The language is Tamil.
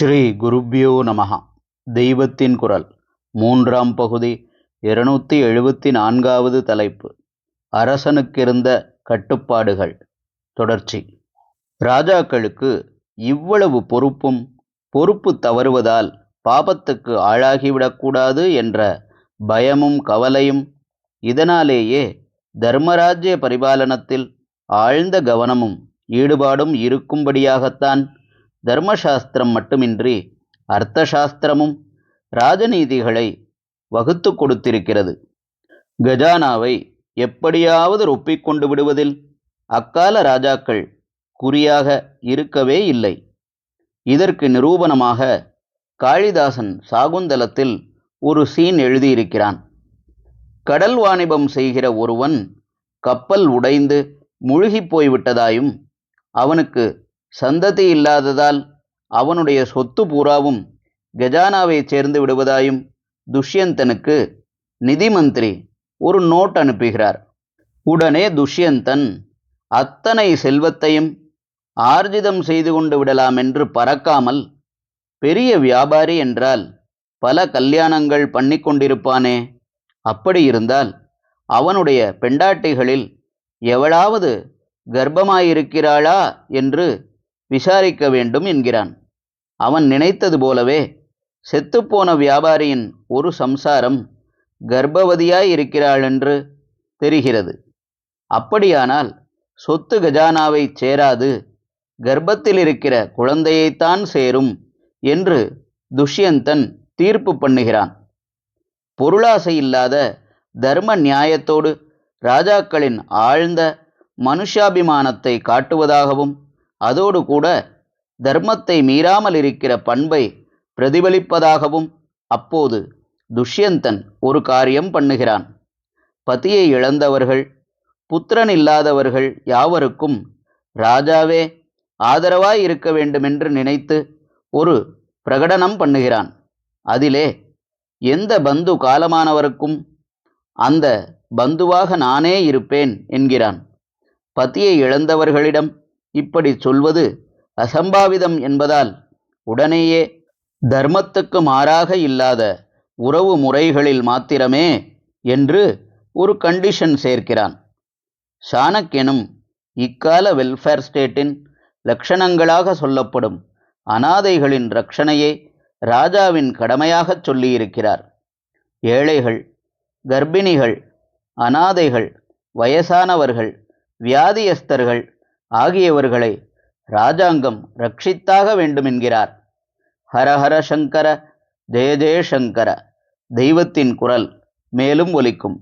ஸ்ரீ குருப்யோ நமஹ. தெய்வத்தின் குரல். மூன்றாம் பகுதி இருநூத்தி எழுபத்தி நான்காவது தலைப்பு. அரசனுக்கிருந்த கட்டுப்பாடுகள். தொடர்ச்சி. ராஜாக்களுக்கு இவ்வளவு பொறுப்பும் பொறுப்பு தவறுவதால் பாபத்துக்கு ஆளாகிவிடக்கூடாது என்ற பயமும் கவலையும் இதனாலேயே தர்மராஜ்ய பரிபாலனத்தில் ஆழ்ந்த கவனமும் ஈடுபாடும் இருக்கும்படியாகத்தான் தர்மசாஸ்திரம் மட்டுமின்றி அர்த்தசாஸ்திரமும் ராஜநீதிகளை வகுத்து கொடுத்திருக்கிறது. கஜானாவை எப்படியாவது ஒப்பிக்கொண்டு விடுவதில் அக்கால ராஜாக்கள் குறியாக இருக்கவே இல்லை. இதற்கு நிரூபணமாக காளிதாசன் சாகுந்தலத்தில் ஒரு சீன் எழுதியிருக்கிறான். கடல் வாணிபம் செய்கிற ஒருவன் கப்பல் உடைந்து முழுகிப் போய்விட்டதாயும் அவனுக்கு சந்ததி இல்லாததால் அவனுடைய சொத்து பூராவும் கஜானாவைச் சேர்ந்து விடுவதாயும் துஷ்யந்தனுக்கு நிதி மந்திரி ஒரு நோட் அனுப்புகிறார். உடனே துஷ்யந்தன் அத்தனை செல்வத்தையும் ஆர்ஜிதம் செய்து கொண்டு விடலாம் என்று பறக்காமல் பெரிய வியாபாரி என்றால் பல கல்யாணங்கள் பண்ணி கொண்டிருப்பானே. அப்படி இருந்தால் அவனுடைய பெண்டாட்டிகளில் எவளாவது கர்ப்பமாயிருக்கிறாளா? என்று விசாரிக்க வேண்டும் என்கிறான். அவன் நினைத்தது போலவே செத்துப்போன வியாபாரியின் ஒரு சம்சாரம் கர்ப்பவதியாய் இருக்கிறாள் என்று தெரிகிறது. அப்படியானால் சொத்து கஜானாவை சேராது கர்ப்பத்தில் இருக்கிற குழந்தையைத்தான் சேரும் என்று துஷ்யந்தன் தீர்ப்பு பண்ணுகிறான். பொருளாசை இல்லாத தர்ம நியாயத்தோடு ராஜாக்களின் ஆழ்ந்த மனுஷாபிமானத்தை காட்டுவதாகவும் அதோடு கூட தர்மத்தை மீறாமல் இருக்கிற பண்பை பிரதிபலிப்பதாகவும் அப்போது துஷ்யந்தன் ஒரு காரியம் பண்ணுகிறான். பதியை இழந்தவர்கள் புத்திரன் இல்லாதவர்கள் யாவருக்கும் ராஜாவே ஆதரவாய் இருக்க வேண்டுமென்று நினைத்து ஒரு பிரகடனம் பண்ணுகிறான். அதிலே எந்த பந்து காலமானவருக்கும் அந்த பந்துவாக நானே இருப்பேன் என்கிறான். பதியை இழந்தவர்களிடம் இப்படி சொல்வது அசம்பாவிதம் என்பதால் உடனேயே தர்மத்துக்கு மாறாக இல்லாத உறவு முறைகளில் மாத்திரமே என்று ஒரு கண்டிஷன் சேர்க்கிறான். சாணக்கியனும் இக்கால வெல்ஃபேர் ஸ்டேட்டின் லட்சணங்களாக சொல்லப்படும் அனாதைகளின் ரட்சணையை ராஜாவின் கடமையாகச் சொல்லியிருக்கிறார். ஏழைகள் கர்ப்பிணிகள் அனாதைகள் வயசானவர்கள் வியாதியஸ்தர்கள் ஆகியவர்களை ராஜாங்கம் ரட்சித்தாக வேண்டுமென்கிறார். ஹரஹர சங்கர ஜெய ஜெயசங்கர தெய்வத்தின் குரல் மேலும் ஒலிக்கும்.